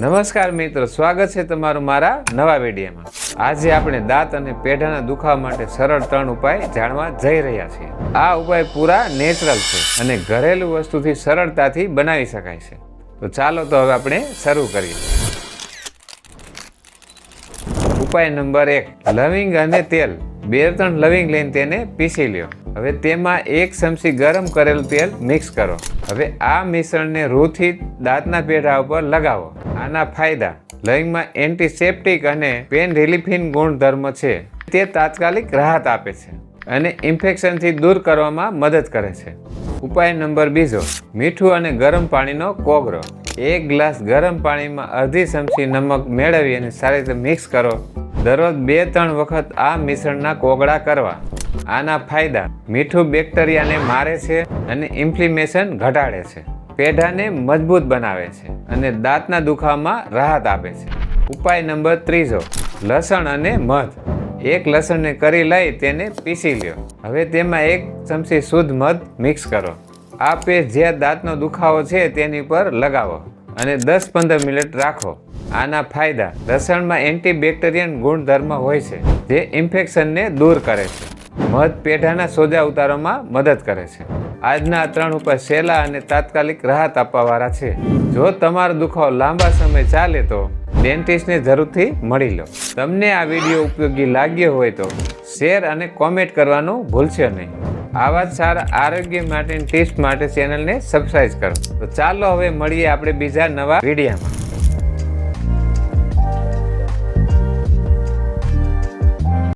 નમસ્કાર મિત્રો, સ્વાગત છે તમારું મારા નવા વિડીયોમાં. આજે આપણે દાંત અને પેઢાના દુખાવા માટે સરળ ત્રણ ઉપાય જાણવા જઈ રહ્યા છીએ. આ ઉપાય પૂરા નેચરલ છે અને ઘરેલું વસ્તુથી સરળતાથી બનાવી શકાય છે. તો ચાલો તો હવે આપણે શરૂ કરીએ. ઉપાય નંબર એક, લવિંગ અને તેલ. બે ત્રણ લવિંગ લઈને તેને પીસી લ્યો. હવે તેમાં એક ચમચી ગરમ કરેલું તેલ મિક્સ કરો. હવે આ મિશ્રણને રૂથી દાંતના પેઢા ઉપર લગાવો. આના ફાયદા, લવિંગમાં એન્ટીસેપ્ટિક અને પેન રિલીફિન ગુણધર્મ છે. તે તાત્કાલિક રાહત આપે છે અને ઇન્ફેક્શનથી દૂર કરવામાં મદદ કરે છે. ઉપાય નંબર બીજો, મીઠું અને ગરમ પાણીનો કોગરો. એક ગ્લાસ ગરમ પાણીમાં અડધી ચમચી નમક મેળવી અને સારી રીતે મિક્સ કરો. દરરોજ બે, ત્રણ વખત આ મિશ્રણના કોગળા કરવા. આના ફાયદા. મીઠું બેક્ટેરિયાને મારે છે અને ઇન્ફ્લેમેશન ઘટાડે છે. પેઢાને મજબૂત બનાવે છે અને દાંતના દુખાવામાં રાહત આપે છે. ઉપાય નંબર ત્રીજો. લસણ અને મધ. એક લસણને કરી લઈ તેને પીસી લ્યો. હવે તેમાં એક ચમચી શુદ્ધ મધ મિક્સ કરો. આ પેસ્ટ જે દાંતનો દુખાવો છે તેની પર લગાવો અને દસ પંદર મિનિટ રાખો. આના ફાયદા. લસણમાં એન્ટીબેક્ટેરિયન ગુણધર્મ હોય છે જે ઇન્ફેક્શનને દૂર કરે છે. મધ પેઢાના સોજા ઉતારવામાં મદદ કરે છે. આજના ત્રણ ઉપાય સહેલા અને તાત્કાલિક રાહત આપવાવાળા છે. જો તમારો દુખાવો લાંબા સમય ચાલે તો ડેન્ટિસ્ટને જરૂરથી મળી લો. તમને આ વીડિયો ઉપયોગી લાગ્યો હોય તો શેર અને કોમેન્ટ કરવાનું ભૂલશો નહીં. આવા જ સારા આરોગ્ય માટેની ટેસ્ટ માટે ચેનલને સબસ્ક્રાઇબ કરો. તો ચાલો હવે મળીએ આપણે બીજા નવા વિડીયોમાં.